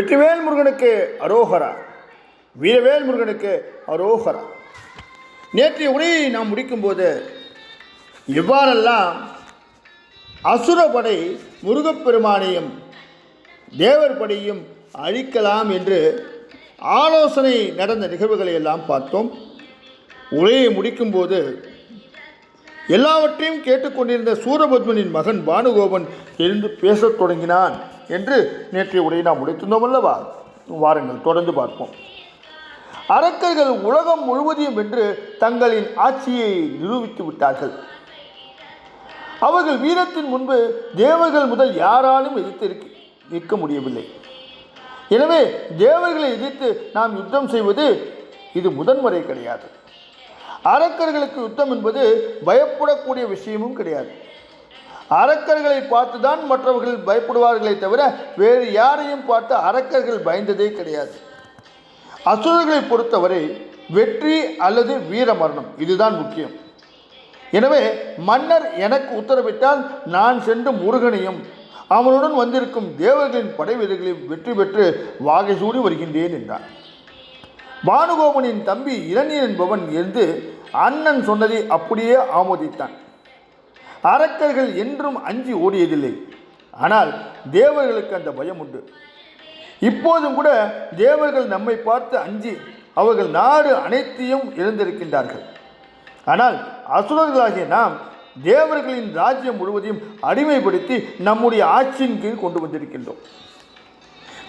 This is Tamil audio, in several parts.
வெற்றிவேல் முருகனுக்கு அரோகரா. வீரவேல் முருகனுக்கு அரோகரா. நேற்றைய உரையை நாம் முடிக்கும்போது இவ்வாறெல்லாம் அசுரப்படை முருகப்பெருமானையும் தேவர் படையும் அழிக்கலாம் என்று ஆலோசனை நடந்த நிகழ்வுகளை எல்லாம் பார்த்தோம். உரையை முடிக்கும்போது எல்லாவற்றையும் கேட்டுக்கொண்டிருந்த சூரபத்மனின் மகன் பானுகோபன் எழுந்து பேசத் தொடங்கினான். என்று நேற்றைய உரையை நாம் உடைத்திருந்தோம் அல்லவா? வாருங்கள் தொடர்ந்து பார்ப்போம். அரக்கர்கள் உலகம் முழுவதையும் வென்று தங்களின் ஆட்சியை நிரூபித்து விட்டார்கள். அவர்கள் வீரத்தின் முன்பு தேவர்கள் முதல் யாராலும் எதிர்த்து இருக்க நிற்க முடியவில்லை. எனவே தேவர்களை எதிர்த்து நாம் யுத்தம் செய்வது இது முதன்முறை கிடையாது. அரக்கர்களுக்கு யுத்தம் என்பது பயப்படக்கூடிய விஷயமும் கிடையாது. அரக்கர்களை பார்த்துதான் மற்றவர்கள் பயப்படுவார்களே தவிர வேறு யாரையும் பார்த்து அரக்கர்கள் பயந்ததே கிடையாது. அசுரர்களை பொறுத்தவரை வெற்றி அல்லது வீர மரணம் இதுதான் முக்கியம். எனவே மன்னர் எனக்கு உத்தரவிட்டால் நான் சென்று முருகனையும் அவனுடன் வந்திருக்கும் தேவர்களின் படை வீரர்களையும் வெற்றி பெற்று வாகை சூடி வருகின்றேன் என்றான். பானுகோபனின் தம்பி இரணியன் என்பவன் இருந்து அண்ணன் சொன்னதை அப்படியே ஆமோதித்தான். அரக்கர்கள் என்றும் அஞ்சி ஓடியதில்லை. ஆனால் தேவர்களுக்கு அந்த பயம் உண்டு இப்போதும் கூட தேவர்கள் நம்மை பார்த்து அஞ்சி அவர்கள் நாடு அனைத்தையும் இழந்திருக்கின்றார்கள். ஆனால் அசுரர்களாகிய நாம் தேவர்களின் ராஜ்யம் முழுவதையும் அடிமைப்படுத்தி நம்முடைய ஆட்சியின் கீழ் கொண்டு வந்திருக்கின்றோம்.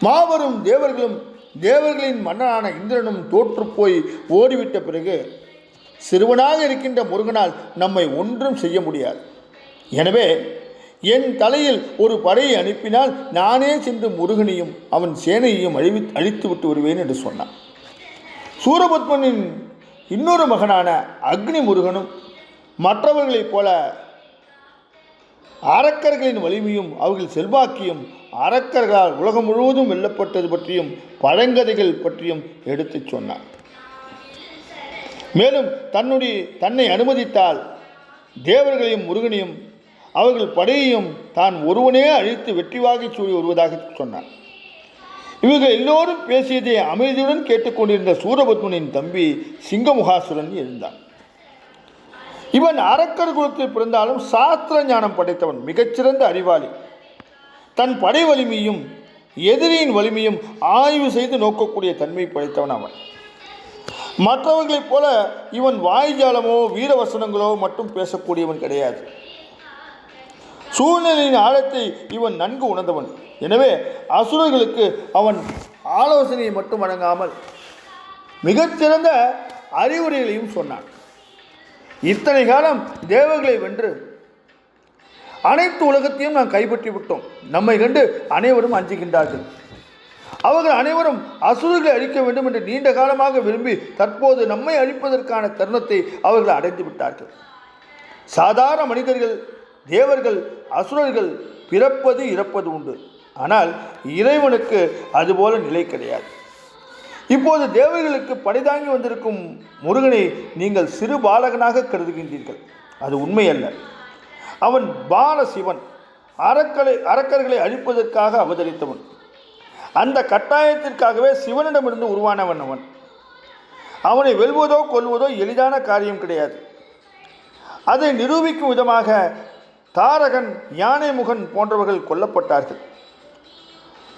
மாபெரும் தேவர்களும் தேவர்களின் மன்னனான இந்திரனும் தோற்று போய் ஓடிவிட்ட பிறகு சிறுவனாக இருக்கின்ற முருகனால் நம்மை ஒன்றும் செய்ய முடியாது. எனவே என் தலையில் ஒரு படையை அனுப்பினால் நானே சென்று முருகனையும் அவன் சேனையையும் அழிவி அழித்து விட்டு வருவேன் என்று சொன்னான். சூரபத்மனின் இன்னொரு மகனான அக்னி முருகனும் மற்றவர்களைப் போல அரக்கர்களின் வலிமையும் அவர்கள் செல்வாக்கியும் அரக்கர்களால் உலகம் முழுவதும் வெல்லப்பட்டது பற்றியும் பழங்கதைகள் பற்றியும் எடுத்துச் சொன்னார் மேலும் தன்னுடைய தன்னை அனுமதித்தால் தேவர்களையும் முருகனையும் அவர்கள் படையையும் தான் ஒருவனே அழித்து வெற்றிவாகி சூழி வருவதாக சொன்னார். இவர்கள் எல்லோரும் பேசியதை அமைதியுடன் கேட்டுக்கொண்டிருந்த சூரபத்மனின் தம்பி சிங்கமுகாசுரன் இருந்தான் இவன் அரக்கர் குலத்தில் பிறந்தாலும் சாஸ்திர ஞானம் படைத்தவன் மிகச்சிறந்த அறிவாளி. தன் படை வலிமையும் எதிரியின் வலிமையும் ஆய்வு செய்து நோக்கக்கூடிய தன்மை படைத்தவன் அவன். மற்றவர்களைப் போல இவன் வாய்ஜாலமோ வீரவசனங்களோ மட்டும் பேசக்கூடியவன் கிடையாது. சூழ்நிலையின் ஆழத்தை இவன் நன்கு உணர்ந்தவன். எனவே அசுரர்களுக்கு அவன் ஆலோசனையை மட்டும் வழங்காமல் மிகச்சிறந்த அறிவுரைகளையும் சொன்னான். இத்தனை காலம் தேவர்களை வென்று அனைத்து உலகத்தையும் நாம் கைப்பற்றி விட்டோம். நம்மை கண்டு அனைவரும் அஞ்சுகின்றார்கள். அவர்கள் அனைவரும் அசுரர்களை அழிக்க வேண்டும் என்று நீண்ட காலமாக விரும்பி தற்போது நம்மை அழிப்பதற்கான தருணத்தை அவர்கள் அடைந்து விட்டார்கள். சாதாரண மனிதர்கள் தேவர்கள் அசுரர்கள் பிறப்பது இறப்பது உண்டு. ஆனால் இறைவனுக்கு அதுபோல நிலை கிடையாது. இப்போது தேவர்களுக்கு படைதாங்கி வந்திருக்கும் முருகனை நீங்கள் சிறு பாலகனாக கருதுகின்றீர்கள். அது உண்மையல்ல. அவன் பால சிவன் அரக்கலை அரக்கர்களை அழிப்பதற்காக அவதரித்தவன். அந்த கட்டாயத்திற்காகவே சிவனிடமிருந்து உருவானவன் அவன். அவனை வெல்வதோ கொல்வதோ எளிதான காரியம் கிடையாது. அதை நிரூபிக்கும் விதமாக தாரகன் யானைமுகன் போன்றவர்கள் கொல்லப்பட்டார்கள்.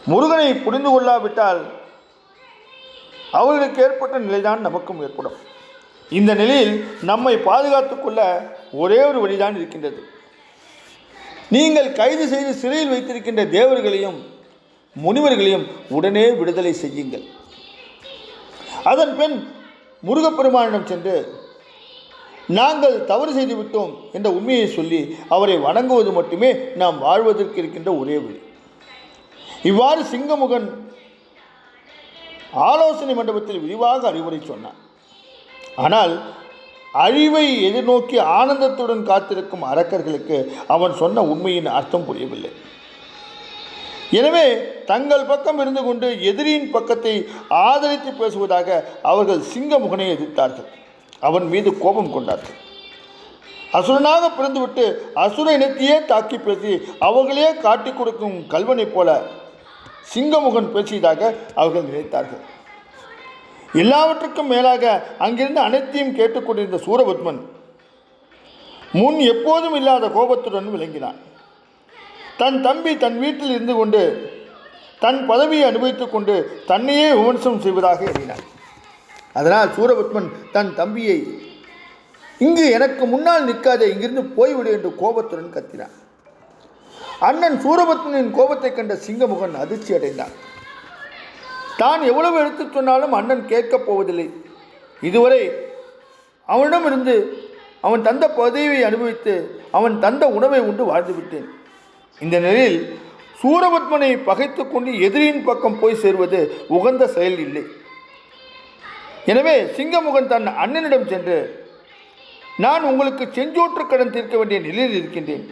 முருகனை புரிந்து கொள்ளாவிட்டால் அவர்களுக்கு ஏற்பட்ட நிலைதான் நமக்கும் ஏற்படும். இந்த நிலையில் நம்மை பாதுகாத்துக் கொள்ள ஒரே ஒரு வழிதான் இருக்கின்றது. நீங்கள் கைது செய்து சிறையில் வைத்திருக்கின்ற தேவர்களையும் முனிவர்களையும் உடனே விடுதலை செய்யுங்கள். அதன் பின் முருகப்பெருமானிடம் சென்று நாங்கள் தவறு செய்து விட்டோம் என்ற உண்மையை சொல்லி அவரை வணங்குவது மட்டுமே நாம் வாழ்வதற்கு இருக்கின்ற ஒரே வழி. இவ்வாறு சிங்கமுகன் ஆலோசனை மண்டபத்தில் விரிவாக அறிவுரை சொன்னான். ஆனால் அழிவை எதிர்நோக்கி ஆனந்தத்துடன் காத்திருக்கும் அரக்கர்களுக்கு அவன் சொன்ன உண்மையின் அர்த்தம் புரியவில்லை. எனவே தங்கள் பக்கம் இருந்து கொண்டு எதிரியின் பக்கத்தை ஆதரித்து பேசுவதாக அவர்கள் சிங்கமுகனை எதிர்த்தார்கள். அவன் மீது கோபம் கொண்டார்கள் அசுரனாக பிறந்துவிட்டு அசுர இனத்தையே தாக்கி பேசி அவர்களே காட்டிக் கொடுக்கும் கல்வனைப் போல சிங்கமுகன் பேசியதாக அவர்கள் நினைத்தார்கள். எல்லாவற்றுக்கும் மேலாக அங்கிருந்து அனைத்தையும் கேட்டுக்கொண்டிருந்த சூரபத்மன் முன் எப்போதும் இல்லாத கோபத்துடன் விளங்கினான். தன் தம்பி தன் வீட்டில் இருந்து கொண்டு தன் பதவியை அனுபவித்துக் கொண்டு தன்னையே விமர்சனம் செய்வதாக எண்ணினான். அதனால் சூரபத்மன் தன் தம்பியை இங்கு எனக்கு முன்னால் நிற்காதே இங்கிருந்து போய்விடு என்று கோபத்துடன் கத்தினான். அண்ணன் சூரபத்மனின் கோபத்தை கண்ட சிங்கமுகன் அதிர்ச்சி அடைந்தான். தான் எவ்வளவு எடுத்துச் சொன்னாலும் அண்ணன் கேட்கப் போவதில்லை. இதுவரை அவனிடமிருந்து அவன் தந்த பதவியை அனுபவித்து அவன் தந்த உணவை உண்டு வாழ்ந்துவிட்டேன் இந்த நிலையில் சூரபத்மனை பகைத்து கொண்டு எதிரியின் பக்கம் போய் சேர்வது உகந்த செயல் இல்லை. எனவே சிங்கமுகன் தன் அண்ணனிடம் சென்று நான் உங்களுக்கு செஞ்சோற்று கடன் தீர்க்க வேண்டிய நிலையில் இருக்கின்றேன்.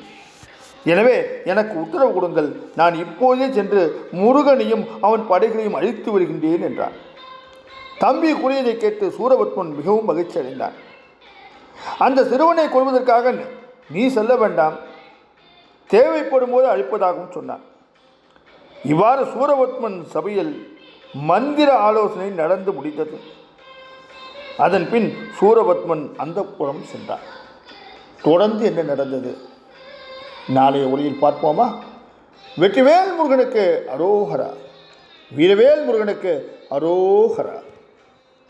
எனவே எனக்கு உத்தரவு கொடுங்கள். நான் இப்போதே சென்று முருகனையும் அவன் படைகளையும் அழித்து வருகின்றேன் என்றான். தம்பி கூறியதை கேட்டு சூரபத்மன் மிகவும் மகிழ்ச்சி அடைந்தான் அந்த சிறுவனை கொள்வதற்காக நீ செல்ல வேண்டாம். தேவைப்படும் போது அழிப்பதாகவும் சொன்னான். இவ்வாறு சூரபத்மன் சபையில் மந்திர ஆலோசனை நடந்து முடிந்தது. அதன் பின் சூரபத்மன் அந்த புறம் சென்றார். தொடர்ந்து என்ன நடந்தது? நாளைய ஒளியில் பார்ப்போமா? வெற்றிவேல் முருகனுக்கு அரோகரா. வீரவேல் முருகனுக்கு அரோகரா.